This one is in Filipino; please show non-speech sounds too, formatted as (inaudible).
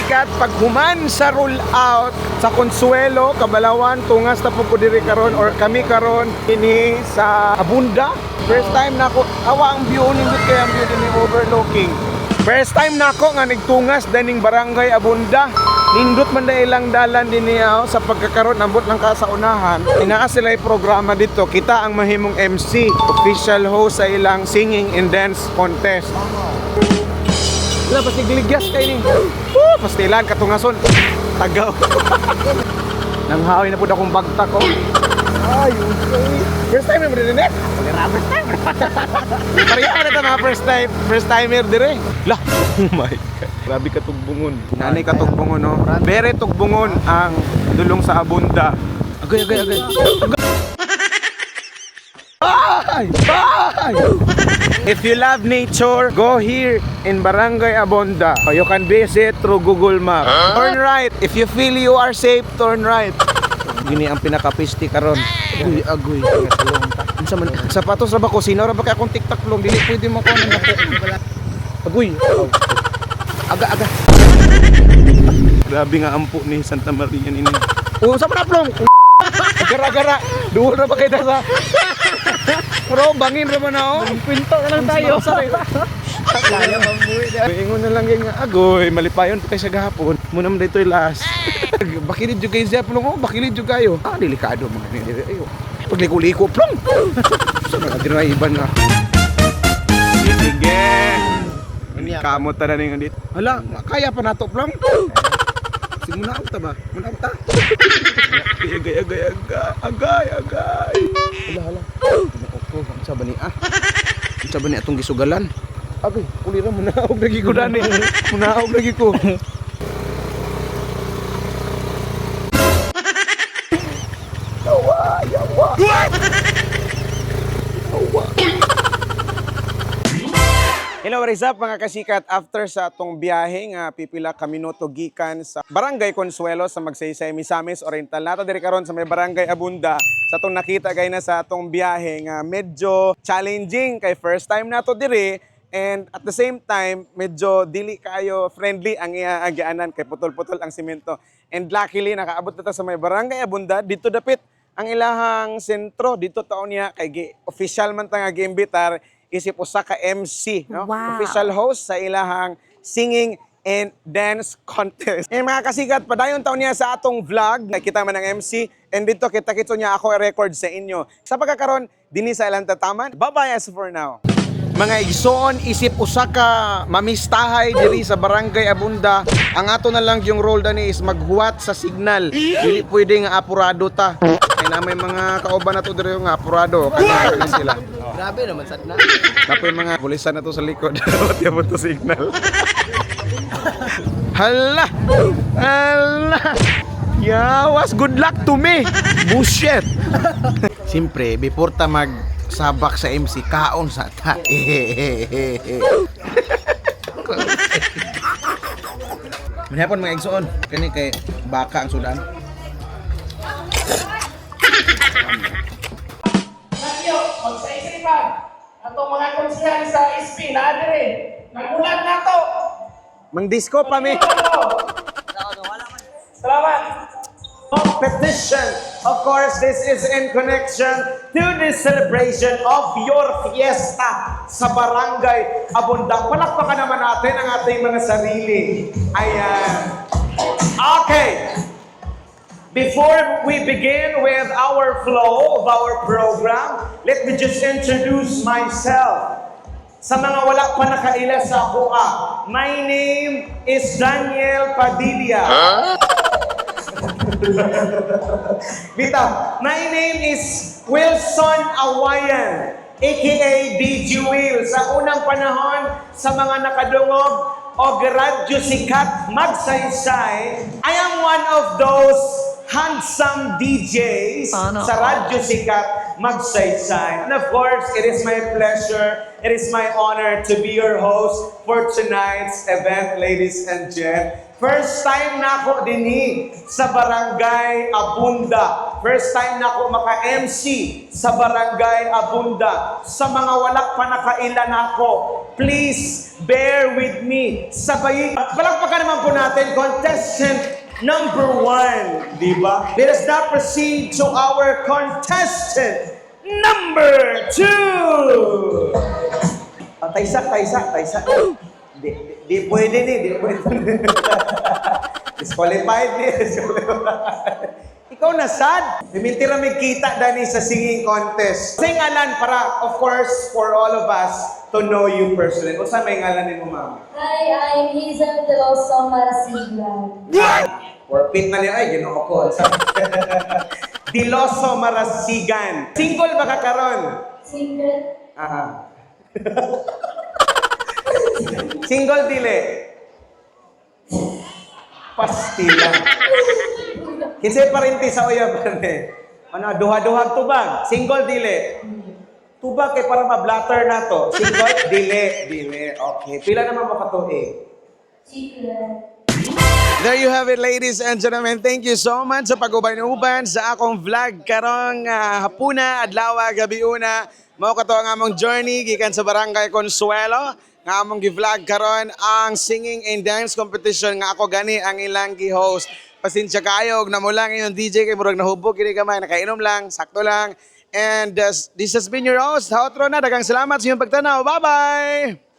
kasikat paghuman sa roll out sa Consuelo, Kabalawan, tungas na po diri karon or kami karon ini sa Abunda. First time na ako awa ang view nindot kay ang view dinhi overlooking. First time na ako nga nagtungas daning barangay Abunda. Nindot man na ilang dalan din niya sa pagkakaroon ambot lang ka sa unahan. Inaa sila programa dito. Kita ang mahimong MC, official host sa ilang singing and dance contest. Wala, pasti gligyas kayo ni. Woo! Pastilan, katungason. Tagaw. (laughs) Nanghawi na po akong bagta ko. Ay, okay. First time mo din eh? Wala first time. (laughs) Pareha na ito mga first time. First timer dire. Lah, oh my God. Grabe ka tugbungon. Nanay ka tugbungon, no? Bere tugbungon ang dulong sa abunda. Agay, agay, agay. Ay! Ay! If you love nature, go here in Barangay Abonda. You can visit through Google Map. Turn right. If you feel you are safe, turn right. Gini ang pinakapisti karon. Uy, agoy. Unsa man sapatos ra ba ko sino ra ba kay akong TikTok long dili pwede mo ko nang. Agoy. Aga aga. Grabe nga ampo ni Santa Maria ini. Oh, sa man plong. (laughs) Gara-gara. Duol ra ba kay sa Bro, bangin ra man ako. Pinto na lang tayo. Kaya pambuhi na. Ingon na lang yung agoy, malipayon pa kayo sa gahapon. Muna mo dito last. (laughs) bakilid yung kayo siya, plong oh, bakilid yung kayo. Ah, delikado mga nila. Ayo. Pagliko-liko, plong. (laughs) Sa mga driver nga. Sige. Kamot na ning andit. Hala, kaya pa nato, plong. (laughs) Sige muna ta ba? Muna ta. Agay, agay, agay, agay, agay. Hala, hala. Ako, sa ba ni ah? Sa ba ni atong gisugalan? Agay, kulira mo naog lagi ko dani. (laughs) Munaog lagi ko. Hello, what is up mga kasikat? After sa atong biyahe nga pipila ka minuto gikan sa Barangay Consuelo sa Magsaysay Misamis Oriental. Nato diri karon sa may Barangay Abunda. Sa atong nakita gay na sa atong biyahe nga medyo challenging kay first time nato diri and at the same time medyo dili kayo friendly ang iya agianan kay putol-putol ang simento. And luckily nakaabot na ta sa may Barangay Abunda dito dapit ang ilahang sentro dito taon niya kay official man ta nga giimbitar isip usa ka MC, no? Wow. Official host sa ilahang singing and dance contest. Eh mga kasikat, padayon taon niya sa atong vlog, nakita man ng MC, and dito kita-kitso niya ako i-record sa inyo. Sa pagkakaroon, dini sa ilang tataman. Bye-bye as for now. Mga igsoon, isip usa ka mamistahay diri sa Barangay Abunda. Ang ato na lang yung role dani is maghuwat sa signal. Dili pwede nga apurado ta. Kaya na may mga kauban na to diri nga apurado. Kaya sila. Grabe naman sad na. Tapos yung mga pulisan na to sa likod. (laughs) Dapat yung to signal. Hala! Hala! Yawas, good luck to me! Bullshit! Siyempre, before ta mag sabak sa MC, kaon sa ta. Manhapon mga igsoon. Kani kay baka ang sudan. Magsaisipan. Atong mga konsyal sa SP na dire. Nagulat na to. Mang disco pa mi. Salamat. competition. Of course, this is in connection to the celebration of your fiesta sa Barangay Abundang. Palakpakan naman natin ang ating mga sarili. Ayan. Okay. Before we begin with our flow of our program, let me just introduce myself. Sa mga wala pa nakaila sa ah, my name is Daniel Padilla. (laughs) Bitaw, my name is Wilson Awayan, aka DJ Will. Sa unang panahon, sa mga nakadungog o radyo sikat magsaysay, I am one of those handsome DJs Sana sa radyo sikat magsaysay. And of course, it is my pleasure, it is my honor to be your host for tonight's event, ladies and gents. First time na ako dinhi sa Barangay Abunda. First time na ako maka-MC sa Barangay Abunda. Sa mga wala pa nakailan ako, please bear with me. Sabay, palakpakan naman po natin, contestant number one. Di ba? Let us now proceed to our contestant number two. Ah, taysa, taysa, taysa. Di, di, di pwede ni, di pwede. (laughs) Disqualified ni, disqualified. Ikaw na sad. Mimintira may kita dani sa singing contest. Sing ngalan para, of course, for all of us to know you personally. Kung saan may ngalan mo, ma'am? Hi, I'm Hazel Deloso Marasigan. Or pit na niya, ay, ginoo ko. (laughs) Diloso Marasigan. Single ba ka karon? Single. Aha. (laughs) Single dili. Pastila. Kinsay parinti sa uyaban eh. Ano, duha-duhag tubag. Single dili. Tubag kay para ma-blatter na to. Single dili. Dili. Okay. Pila naman mo katuig? Secret. There you have it, ladies and gentlemen. Thank you so much sa pag-uban-uban sa akong vlog karong ah, hapuna, adlaw, gabi una. Mao kato ang among journey gikan sa Barangay Consuelo nga among gi-vlog karon ang singing and dance competition nga ako gani ang ilang gi-host. Pasensya kayo og namo lang DJ kay murag nahubog kini kamay nakainom lang, sakto lang. And uh, this has been your host, Hautro na. Dagang salamat sa inyong pagtanaw. Bye-bye!